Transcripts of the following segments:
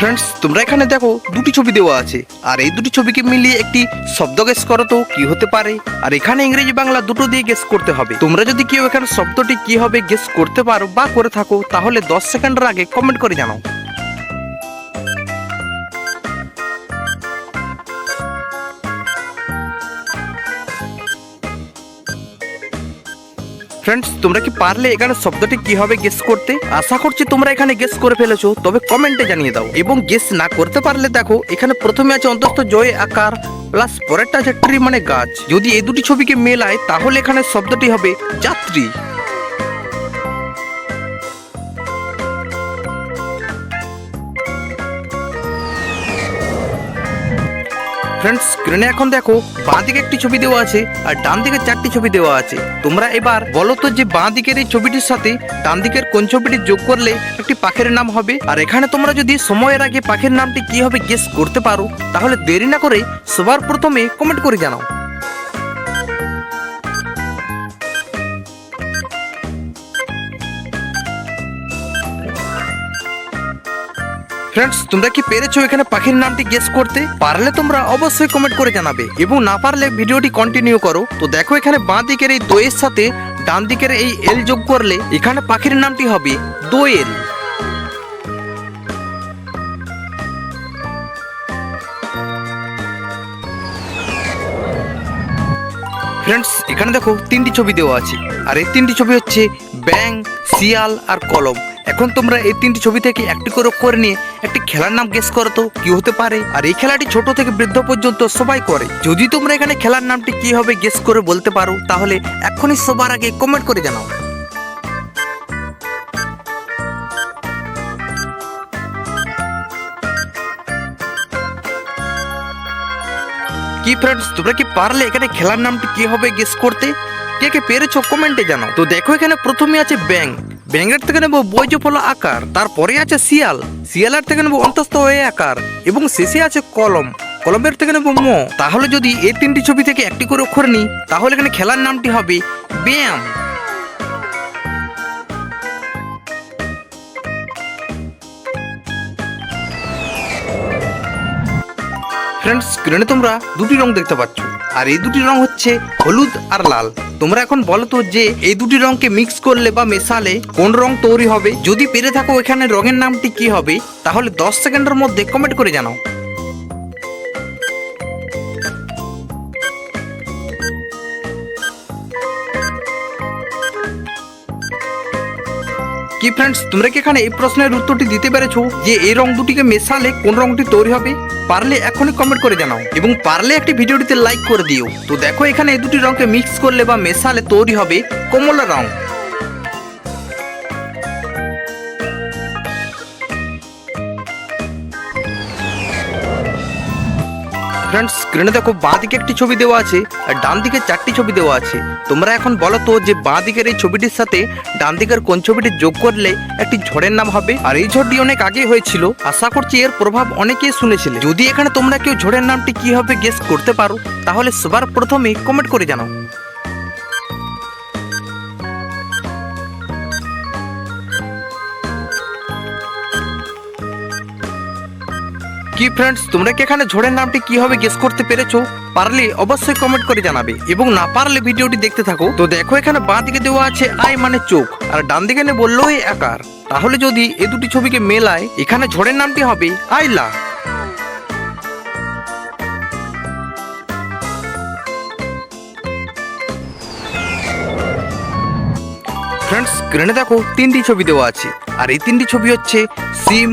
Friends তোমরা এখানে দেখো দুটি ছবি দেওয়া আছে। আর এই দুটি ছবিকে মিলিয়ে একটি শব্দ গেস করো তো, কি হতে পারে? আর এখানে ইংরেজি বাংলা দুটো দিয়ে গেস করতে হবে। তোমরা যদি কেউ এখানে শব্দটি কি হবে গেস করতে পারো বা করে থাকো, তাহলে দশ সেকেন্ডের আগে কমেন্ট করে জানাও। ফ্রেন্ডস তোমরা কি পারলে এখানে শব্দটি কি হবে গেস করতে? আশা করছি তোমরা এখানে গেস করে ফেলেছো, তবে কমেন্টে জানিয়ে দাও। এবং গেস না করতে পারলে দেখো, এখানে প্রথমে আছে অন্তত জয়, আকার প্লাস পরেরটা আছে ট্রি মানে গাছ। যদি এই দুটি ছবিকে মেলায়, তাহলে এখানে শব্দটি হবে যাত্রী। ফ্রেন্ডস স্ক্রিনে এখন দেখো বাঁ দিকে একটি ছবি দেওয়া আছে আর ডান দিকে চারটি ছবি দেওয়া আছে। তোমরা এবার বলো তো যে বাঁ দিকের এই ছবিটির সাথে ডান দিকের কোন ছবিটি যোগ করলে একটি পাখির নাম হবে? আর এখানে তোমরা যদি সময়ের আগে পাখির নামটি কি হবে গেস করতে পারো, তাহলে দেরি না করে সবার প্রথমে কমেন্ট করে জানাও। ফ্রেন্ডস তোমরা কি পেরেছ এখানে পাখির নামটি গেস করতে? পারলে তোমরা অবশ্যই কমেন্ট করে জানাবে। এবং না পারলে ভিডিওটি কন্টিনিউ করো। তো দেখো এখানে বাঁ দিকের এই দইয়ের সাথে ডান দিকের এই এল যোগ করলে এখানে পাখির নামটি হবে দোয়েল। ফ্রেন্ডস এখানে দেখো তিনটি ছবি দেওয়া আছে। আর এই তিনটি ছবি হচ্ছে ব্যাং শিয়াল আর কলম। এখন তোমরা এই তিনটি ছবি থেকে একটি করে করে নিয়ে একটি খেলার নাম গেস করো তো, কি হতে পারে? আর এই খেলাটি ছোট থেকে বৃদ্ধ পর্যন্ত সবাই করে। যদি তোমরা এখানে খেলার নামটি কি হবে গেস করে বলতে পারো, তাহলে এখনই সবার আগে কমেন্ট করে জানাও। কি ফ্রেন্ডস তোমরা কি পারলে এখানে খেলার নামটি কি হবে গেস করতে? কে কে পেরেছ কমেন্টে জানাও। তো দেখো এখানে প্রথমে আছে ব্যাং ব্যাঙের থেকে নেব বৈজফল আকার, তারপরে আছে শিয়াল। শিয়ালের থেকে নেব অন্তস্থ হয়ে আকার, এবং শেষে আছে কলম। কলমের থেকে নেব ম। তাহলে যদি এই তিনটি ছবি থেকে একটি করে অক্ষর নিই, তাহলে এখানে খেলার নামটি হবে ব্যায়াম। ফ্রেন্ডস স্ক্রিনে তোমরা দুটি রং দেখতে পাচ্ছ, আর এই দুটি রং হচ্ছে হলুদ আর লাল। তোমরা এখন বলো তো যে এই দুটি রংকে মিক্স করলে বা মেশালে কোন রং তৈরি হবে? যদি পেরে থাকো এখানে রঙের নামটি কি হবে? তাহলে দশ সেকেন্ডের মধ্যে কমেন্ট করে জানাও। কি ফ্রেন্ডস তোমরা কি এখানে এই প্রশ্নের উত্তরটি দিতে পেরেছ যে এই রং দুটিকে মেশালে কোন রংটি তৈরি হবে? পারলে এখনই কমেন্ট করে জানাও এবং পারলে একটি ভিডিওটিতে লাইক করে দিও। তো দেখো এখানে এই দুটি রঙকে মিক্স করলে বা মেশালে তৈরি হবে কমলা রং। ফ্রেন্ডস স্ক্রিনে দেখো বাঁ দিকে একটি ছবি দেওয়া আছে আর ডান দিকে চারটি ছবি দেওয়া আছে। তোমরা এখন বলো তো যে বাঁ দিকের এই ছবিটির সাথে ডান দিকের কোন ছবিটি যোগ করলে একটি ঝড়ের নাম হবে? আর এই ঝড়টি অনেক আগে হয়েছিল। আশা করছি এর প্রভাব অনেকেই শুনেছিলে। যদি এখানে তোমরা কেউ ঝড়ের নামটি কি হবে গেস করতে পারো, তাহলে সবার প্রথমে কমেন্ট করে জানাও। কি ফ্রেন্ডস তোমরা কি এখানে ঝড়ের নামটি কি হবে গেস করতে পেরেছ? পারলে অবশ্যই কমেন্ট করে জানাবে। এবং না পারলে ভিডিওটি দেখতে থাকো। তো দেখো এখানে বাঁ দিকে দেওয়া আছে আই মানে চোখ, আর ডান দিকে বলল এই আকার। তাহলে যদি এই দুটি ছবিকে মেলায়, এখানে ঝড়ের নামটি হবে আইলা ফ্রেন্ডস স্ক্রিনে দেখো তিনটি ছবি দেওয়া আছে। আর এই তিনটি ছবি হচ্ছে সিম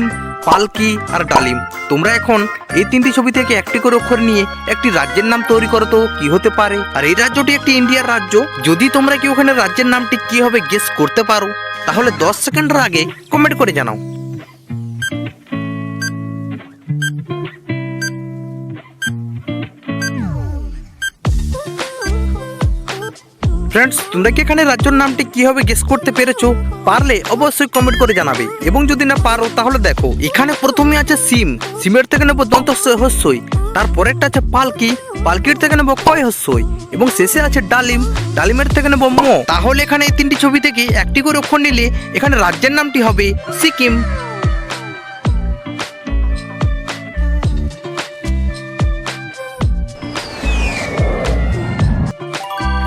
পালকি আর ডালিম। তোমরা এখন এই তিনটি ছবি থেকে একটি করে অক্ষর নিয়ে একটি রাজ্যের নাম তৈরি করো তো, কি হতে পারে? আর এই রাজ্যটি একটি ইন্ডিয়ার রাজ্য। যদি তোমরা কি ওখানে রাজ্যের নামটি কি হবে গেস করতে পারো, তাহলে দশ সেকেন্ডের আগে কমেন্ট করে জানাও। ফ্রেন্ডস তোমরা কি এখানে রাজ্যের নামটি কি হবে গেস করতে পেরেছ? পারলে অবশ্যই কমেন্ট করে জানাবে। এবং যদি না পারো, তাহলে দেখো, এখানে প্রথমে আছে সিম। সিমের থেকে নেব দন্ত হস্যই। তারপরেরটা আছে পালকি। পালকির থেকে নেব কয় হস্যই? এবং শেষে আছে ডালিম। ডালিমের থেকে নেব মো। তাহলে এখানে এই তিনটি ছবি থেকে একটি করে অক্ষর নিলে এখানে রাজ্যের নামটি হবে সিকিম।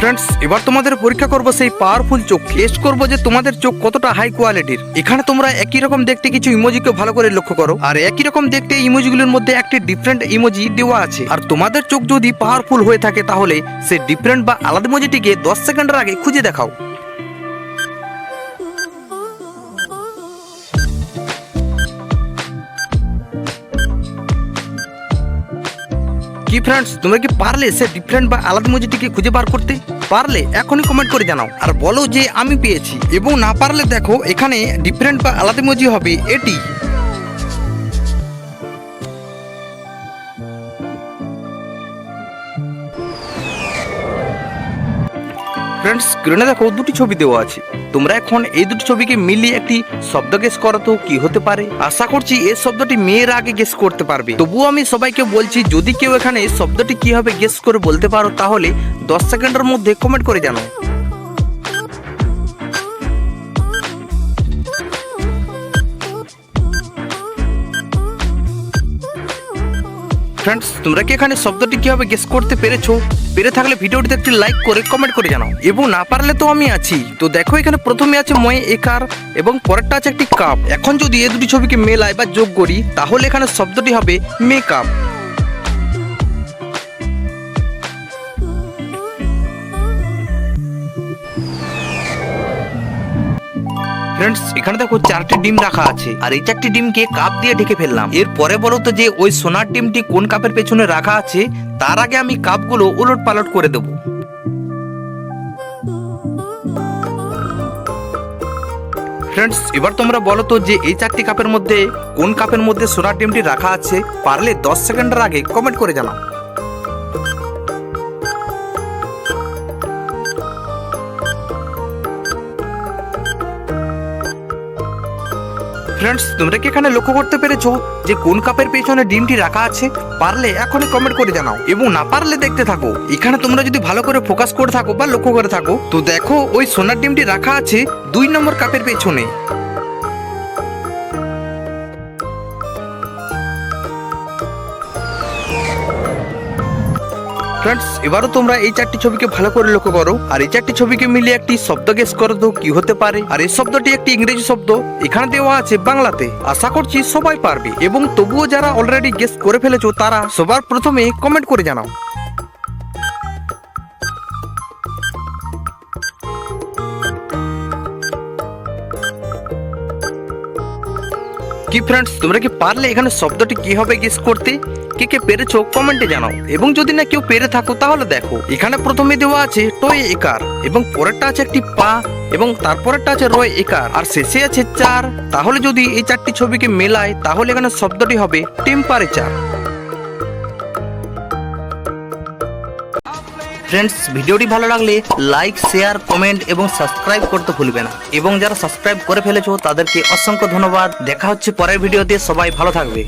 ফ্রেন্ডস এবার তোমাদের পরীক্ষা করব সেই পাওয়ারফুল চোখ টেস্ট করব যে তোমাদের চোখ কতটা হাই কোয়ালিটির এখানে তোমরা একই রকম দেখতে কিছু ইমোজিকে ভালো করে লক্ষ্য করো। আর একই রকম দেখতে ইমোজিগুলোর মধ্যে একটি ডিফারেন্ট ইমোজি দেওয়া আছে। আর তোমাদের চোখ যদি পাওয়ারফুল হয়ে থাকে তাহলে সে ডিফারেন্ট বা আলাদা ইমোজিটিকে দশ সেকেন্ডের আগে খুঁজে দেখাও। কি ফ্রেন্ডস তোমরা কি পারলে সে ডিফারেন্ট বা আলাদা মজিটিকে খুঁজে বার করতে? পারলে এখনই কমেন্ট করে জানাও। আর বলো যে আমি পেয়েছি। এবং না পারলে দেখো, এখানে ডিফারেন্ট বা আলাদা মজি হবে, এটি। ফ্রেন্ডস স্ক্রিনে দেখো দুটি ছবি দেওয়া আছে। তোমরা এখন এই দুটি ছবিকে মিলিয়ে একটি শব্দ গেস করো তো, কি হতে পারে? আশা করছি এই শব্দটি মেয়ের আগে গেস করতে পারবে। তবুও আমি সবাইকে বলছি, যদি কেউ এখানে শব্দটি কীভাবে গেস করে বলতে পারো, তাহলে দশ সেকেন্ডের মধ্যে কমেন্ট করে জানাও। ফ্রেন্ডস তোমরা কি এখানে শব্দটি কীভাবে গেস করতে পেরেছ? পেরে থাকলে ভিডিওটিতে একটি লাইক করে কমেন্ট করে জানাও। এবং না পারলে তো আমি আছি। তো দেখো, এখানে প্রথমে আছে ময়ে একার এবং পরেরটা আছে একটি কাপ এখন যদি এ দুটি ছবিকে মেলায় বা যোগ করি, তাহলে এখানে শব্দটি হবে মেকআপ ফ্রেন্ডস এখানে দেখো চারটি ডিম রাখা আছে। আর এই চারটি ডিমকে কাপ দিয়ে ঢেকে ফেললাম। এর পরে বলো তো যে ওই সোনার ডিমটি কোন কাপের পেছনে রাখা আছে, তার আগে আমি কাপগুলো উলট পালট করে দেব। ফ্রেন্ডস এবার তোমরা বলো তো যে এই চারটি কাপের মধ্যে কোন কাপের মধ্যে সোনার ডিমটি রাখা আছে, পারলে দশ সেকেন্ডের আগে কমেন্ট করে জানাও। ফ্রেন্ডস তোমরা কি এখানে লক্ষ্য করতে পেরেছ যে কোন কাপের পেছনে ডিমটি রাখা আছে? পারলে এখনই কমেন্ট করে জানাও। এবং না পারলে দেখতে থাকো। এখানে তোমরা যদি ভালো করে ফোকাস করে থাকো বা লক্ষ্য করে থাকো, তো দেখো ওই সোনার ডিমটি রাখা আছে দুই নম্বর কাপের পেছনে। ফ্রেন্ডস এবারও তোমরা এই চারটি ছবিকে ভালো করে লক্ষ্য করো। আর এই চারটি ছবিকে মিলিয়ে একটি শব্দ গেস করো তো কি হতে পারে? আর এই শব্দটি একটি ইংরেজি শব্দ। এখানে দেওয়া আছে বাংলাতে। আশা করছি সবাই পারবে। এবং তবুও যারা অলরেডি গেস করে ফেলেছো, তারা সবার প্রথমে কমেন্ট করে জানাও। কি ফ্রেন্ডস তোমরা কি পারলে এখানে শব্দটি কি হবে গেস করতে? কে কে পেরেছ কমেন্টে জানাও। এবং যদি না কেউ পেরে থাকো, তাহলে দেখো, এখানে প্রথমে দেওয়া আছে টয় একার, এবং পরেরটা আছে একটি পা, এবং তারপরেরটা আছে রয় একার, আর শেষে আছে চার। তাহলে যদি এই চারটি ছবিকে মেলায়, তাহলে এখানে শব্দটি হবে টেম্পারেচার ফ্রেন্ডস ভিডিওটি ভালো লাগলে লাইক শেয়ার কমেন্ট এবং সাবস্ক্রাইব করতে ভুলবে না। এবং যারা সাবস্ক্রাইব করে ফেলেছো, তাদেরকে অসংখ্য ধন্যবাদ। দেখা হচ্ছে পরের ভিডিওতে, সবাই ভালো থাকবে।